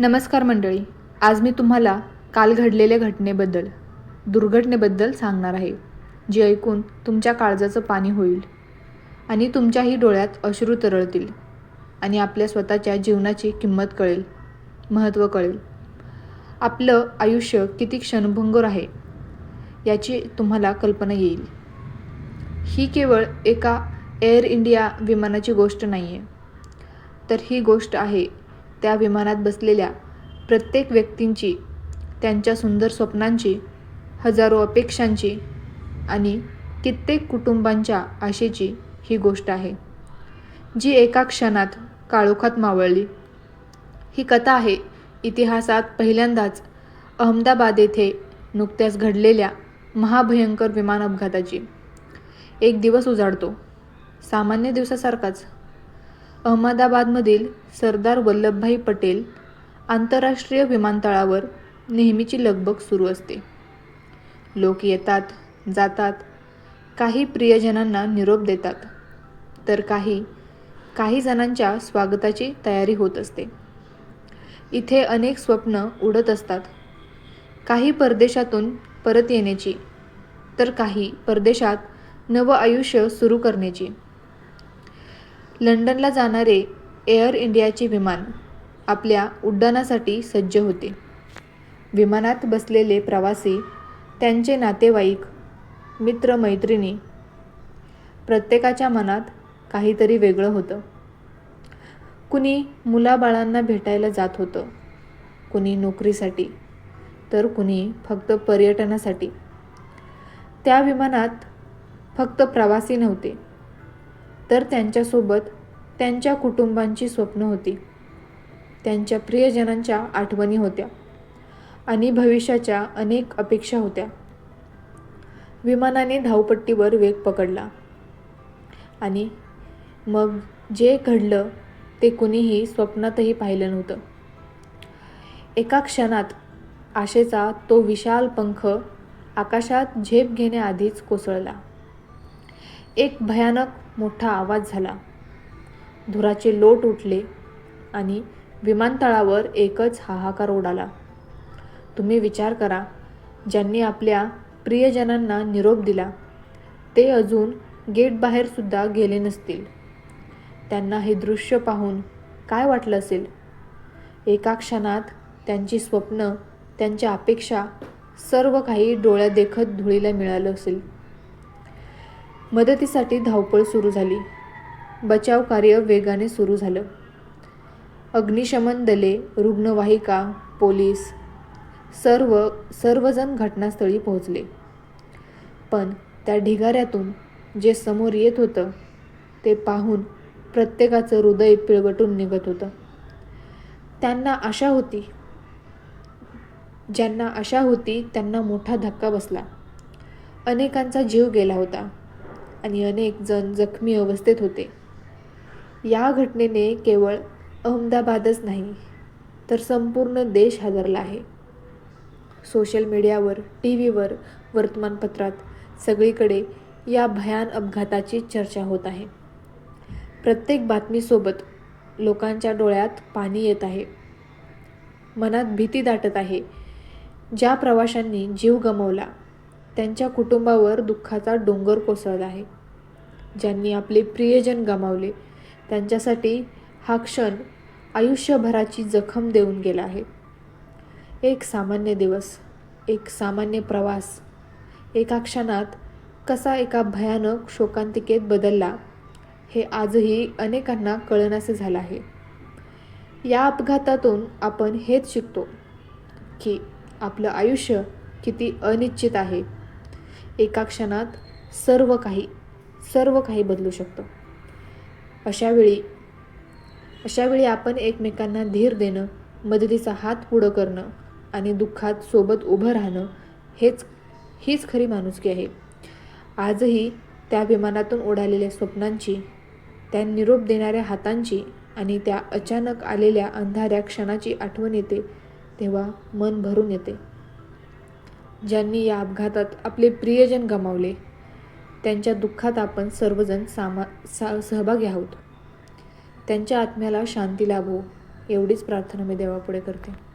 नमस्कार मंडळी आज मी तुम्हाला काल घडलेल्या घटनेबद्दल दुर्घटनेबद्दल सांगणार आहे जे ऐकून तुमच्या काळजाचं पाणी होईल आणि तुमच्याही डोळ्यात अश्रू तरळतील आणि आपल्या स्वतःच्या जीवनाची किंमत कळेल महत्त्व कळेल. आपलं आयुष्य किती क्षणभंगूर आहे याची तुम्हाला कल्पना येईल. ही केवळ एका एअर इंडिया विमानाची गोष्ट नाही आहे तर ही गोष्ट आहे त्या विमानात बसलेल्या प्रत्येक व्यक्तींची त्यांच्या सुंदर स्वप्नांची हजारो अपेक्षांची आणि कित्येक कुटुंबांच्या आशेची ही गोष्ट आहे जी एका क्षणात काळोखात मावळली. ही कथा आहे इतिहासात पहिल्यांदाच अहमदाबाद येथे नुकत्याच घडलेल्या महाभयंकर विमान अपघाताची. एक दिवस उजाडतो. सामान्य दिवसासारखाच अहमदाबादमधील सरदार वल्लभभाई पटेल आंतरराष्ट्रीय विमानतळावर नेहमीची लगबग सुरू असते. लोक येतात जातात. काही प्रियजनांना निरोप देतात. तर काही काही जणांच्या स्वागताची तयारी होत असते. इथे अनेक स्वप्न उडत असतात. काही परदेशातून परत येण्याची तर काही परदेशात नवं आयुष्य सुरू करण्याची. लंडनला जाणारे एअर इंडियाचे विमान आपल्या उड्डाणासाठी सज्ज होते. विमानात बसलेले प्रवासी त्यांचे नातेवाईक मित्रमैत्रिणी प्रत्येकाच्या मनात काहीतरी वेगळं होतं. कुणी मुलाबाळांना भेटायला जात होतं कुणी नोकरीसाठी तर कुणी फक्त पर्यटनासाठी. त्या विमानात फक्त प्रवासी नव्हते. तर त्यांच्यासोबत त्यांच्या कुटुंबांची स्वप्न होती. त्यांच्या प्रियजनांच्या आठवणी होत्या आणि भविष्याच्या अनेक अपेक्षा होत्या. विमानाने धावपट्टीवर वेग पकडला आणि मग जे घडलं ते कुणीही स्वप्नातही पाहिलं नव्हतं. एका क्षणात आशेचा तो विशाल पंख आकाशात झेप घेण्याआधीच कोसळला. एक भयानक मोठा आवाज झाला. धुराचे लोट उठले आणि विमानतळावर एकच हाहाकार उडाला तुम्ही विचार करा ज्यांनी आपल्या प्रियजनांना निरोप दिला ते अजून गेटबाहेरसुद्धा गेले नसतील. त्यांना हे दृश्य पाहून काय वाटलं असेल? एका क्षणात त्यांची स्वप्न त्यांच्या अपेक्षा सर्व काही डोळ्यादेखत धुळीला मिळालं असेल. मदतीसाठी धावपळ सुरू झाली. बचाव कार्य वेगाने सुरू झालं. अग्निशमन दले रुग्णवाहिका पोलीस सर्व सर्वजण घटनास्थळी पोहोचले. पण त्या ढिगाऱ्यातून जे समोर येत होतं ते पाहून प्रत्येकाचं हृदय पिळवटून निघत होतं. त्यांना आशा होती ज्यांना आशा होती त्यांना मोठा धक्का बसला. अनेकांचा जीव गेला होता. आणि अनेक जण जखमी अवस्थेत होते. या घटनेने केवळ अहमदाबादच नाही तर संपूर्ण देश हादरला आहे. सोशल मीडियावर टी व्हीवर वर्तमानपत्रात सगळीकडे या भयान अपघाताची चर्चा होत आहे. प्रत्येक बातमीसोबत लोकांच्या डोळ्यात पाणी येत आहे. मनात भीती दाटत आहे. ज्या प्रवाशांनी जीव गमावला त्यांच्या कुटुंबावर दुःखाचा डोंगर कोसळला आहे. ज्यांनी आपले प्रियजन गमावले त्यांच्यासाठी हा क्षण आयुष्यभराची जखम देऊन गेला आहे. एक सामान्य दिवस एक सामान्य प्रवास एका क्षणात कसा एका भयानक शोकांतिकेत बदलला हे आजही अनेकांना कळनासे झालं आहे. या अपघातातून आपण हेच शिकतो की आपलं आयुष्य किती अनिश्चित आहे. एका क्षणात सर्व काही सर्व काही बदलू शकतो. अशावेळी अशावेळी आपण एकमेकांना धीर देणं मदतीचा हात पुढं करणं आणि दुःखात सोबत उभं राहणं हेच हीच खरी माणुसकी आहे. आजही त्या विमानातून उडालेल्या स्वप्नांची त्या निरोप देणाऱ्या हातांची आणि त्या अचानक आलेल्या अंधाऱ्या क्षणाची आठवण येते तेव्हा मन भरून येते. ज्यांनी या अपघातात आपले प्रियजन गमावले त्यांच्या दुःखात आपण सर्वजण सामा सा सहभागी आहोत. त्यांच्या आत्म्याला शांती लाभो एवढीच प्रार्थना मी देवापुढे करते.